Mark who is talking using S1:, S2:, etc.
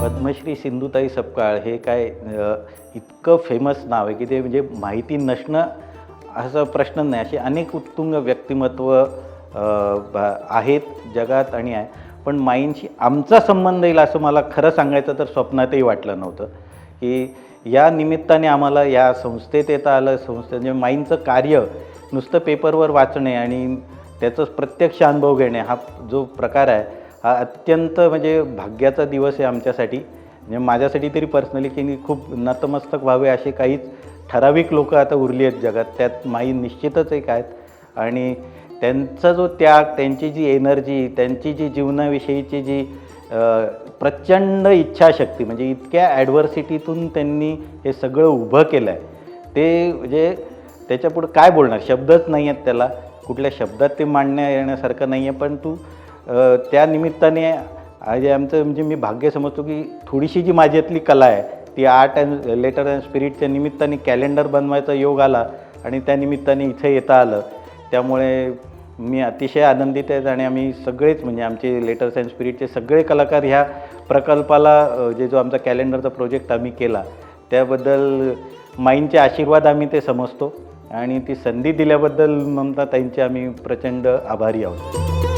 S1: पद्मश्री सिंधुताई सपकाळ हे काय इतकं फेमस नाव आहे की ते म्हणजे माहिती नसणं असा प्रश्न नाही. असे अनेक उत्तुंग व्यक्तिमत्व ब- आहेत जगात आणि आहे. पण माईंशी आमचा संबंध येईल असं मला खरं सांगायचं तर स्वप्नातही वाटलं नव्हतं की या निमित्ताने आम्हाला या संस्थेत येता आलं. संस्थे म्हणजे माईंचं कार्य नुसतं पेपरवर वाचणे आणि त्याचं प्रत्यक्ष अनुभव घेणे हा जो प्रकार आहे हा अत्यंत म्हणजे भाग्याचा दिवस आहे आमच्यासाठी. म्हणजे माझ्यासाठी तरी पर्सनली की खूप नतमस्तक व्हावे असे काहीच ठराविक लोक आता उरली आहेत जगात. त्यात माई निश्चितच एक आहेत. आणि त्यांचा जो त्याग त्यांची जी एनर्जी त्यांची जी जीवनाविषयीची जी प्रचंड इच्छाशक्ती म्हणजे इतक्या ॲडव्हर्सिटीतून त्यांनी हे सगळं उभं केलं आहे ते म्हणजे त्याच्यापुढं काय बोलणार? शब्दच नाही आहेत त्याला. कुठल्या शब्दात ते मांडण्या येण्यासारखं नाही आहे पण तू त्या निमित्ताने आज आमचं म्हणजे मी भाग्य समजतो की थोडीशी जी माझ्यातली कला आहे ती आर्ट अँड लेटर अँड स्पिरिटच्या निमित्ताने कॅलेंडर बनवायचा योग आला आणि त्या निमित्ताने इथे येता आलं. त्यामुळे मी अतिशय आनंदित आहेत आणि आम्ही सगळेच म्हणजे आमचे लेटर्स अँड स्पिरिटचे सगळे कलाकार ह्या प्रकल्पाला जे जो आमचा कॅलेंडरचा प्रोजेक्ट आम्ही केला त्याबद्दल माईंचे आशीर्वाद आम्ही ते समजतो आणि ती संधी दिल्याबद्दल ममता ताईंचे आम्ही प्रचंड आभारी आहोत.